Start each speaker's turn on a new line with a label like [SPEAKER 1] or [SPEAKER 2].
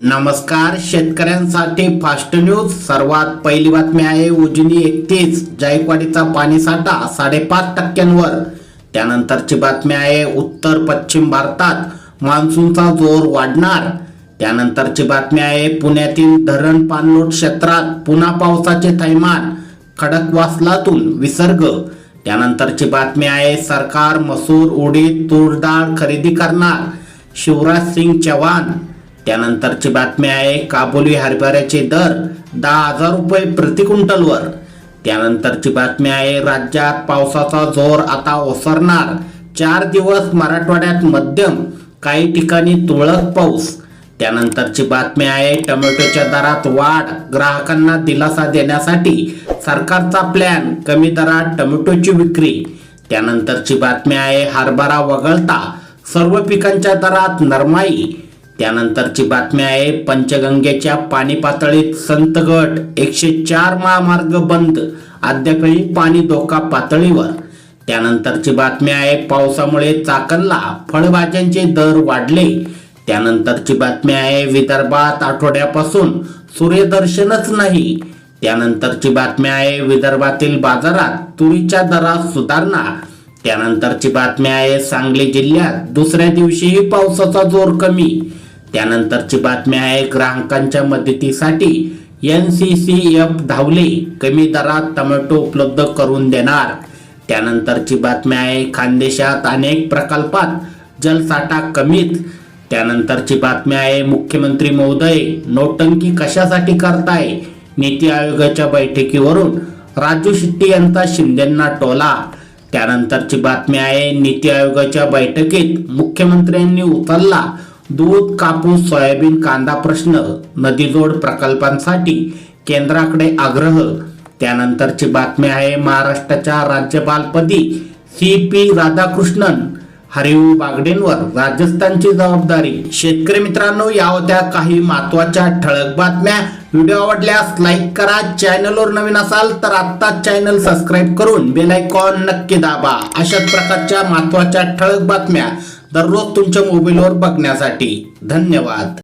[SPEAKER 1] नमस्कार शेतकऱ्यांसाठी fast news सर्वात पहिली बातमी आहे उजनी एकतीस जायकवाडीचा पाणीसाठा साडेपाच टक्क्यांवर. त्यानंतरची बातमी आहे उत्तर पश्चिम भारतात मान्सूनचा जोर वाढणार. त्यानंतरची बातमी आहे पुण्यातील धरण पाणलोट क्षेत्रात पुन्हा पावसाचे थैमान खडकवासलातून विसर्ग. त्यानंतरची बातमी आहे सरकार मसूर उडीद तूर डाळ खरेदी करणार. शिवराज सिंग चव्हाण त्यानंतरची बातमी आहे काबुली हरभऱ्याचे दर दहा हजार रुपये प्रति क्विंटलवर. त्यानंतरची बातमी आहे राज्यात पावसाचा जोर आता ओसरणार. चार दिवस मराठवाड्यात मध्यम काही ठिकाणी तुळक पाऊस. त्यानंतरची बातमी आहे टोमॅटोच्या दरात वाढ ग्राहकांना दिलासा देण्यासाठी सरकारचा प्लॅन कमी दरात टोमॅटोची विक्री. त्यानंतरची बातमी आहे हरभरा वगळता सर्व पिकांच्या दरात नरमाई. त्यानंतरची बातमी आहे पंचगंगेच्या पाणी पातळीत संतगट एकशे चार महामार्ग बंद अद्यापही पाणी धोका पातळीवर. त्यानंतरची बातमी आहे पावसामुळे चाकणला फळभाज्यांचे दर वाढले. त्यानंतरची बातमी आहे विदर्भात आठवड्यापासून सूर्यदर्शनच नाही. त्यानंतरची बातमी आहे विदर्भातील बाजारात तुरीच्या दरात सुधारणा. त्यानंतरची बातमी आहे सांगली जिल्ह्यात दुसऱ्या दिवशीही पावसाचा जोर कमी. त्यानंतरची बातमी आहे ग्राहकांच्या मदतीसाठी एन सी सी एफ धावले. कमी दरात टमॅटो उपलब्ध करून देणार. त्यानंतरची बातमी आहे खानदेशात अनेक प्रकल्पात जलसाठा कमीत. त्यानंतरची बातमी आहे मुख्यमंत्री महोदय नोटंकी कशासाठी करताय? नीती आयोगाच्या बैठकीवरून राजू शेट्टी यांचा शिंदेंना टोला. त्यानंतरची बातमी आहे नीती आयोगाच्या बैठकीत मुख्यमंत्र्यांनी उचलला दूध कापूस सोयाबीन कांदा प्रश्न नदीजोड प्रकल्पांसाठी केंद्राकडे आग्रह. त्यानंतरची बातमी आहे महाराष्ट्राच्या राज्यपालपदी सी पी राधाकृष्णन हरिऊ बागडेंवर राजस्थानची जबाबदारी. शेतकरी मित्रांनो या होत्या काही महत्त्वाच्या ठळक बातम्या. व्हिडिओ आवडल्यास लाईक करा. चॅनलवर नवीन असाल तर आत्ताच चॅनल सबस्क्राईब करून बेल आयकॉन नक्की दाबा. अशाच प्रकारच्या महत्त्वाच्या ठळक बातम्या. दररोज तुमच्या मोबाईलवर बघण्यासाठी धन्यवाद.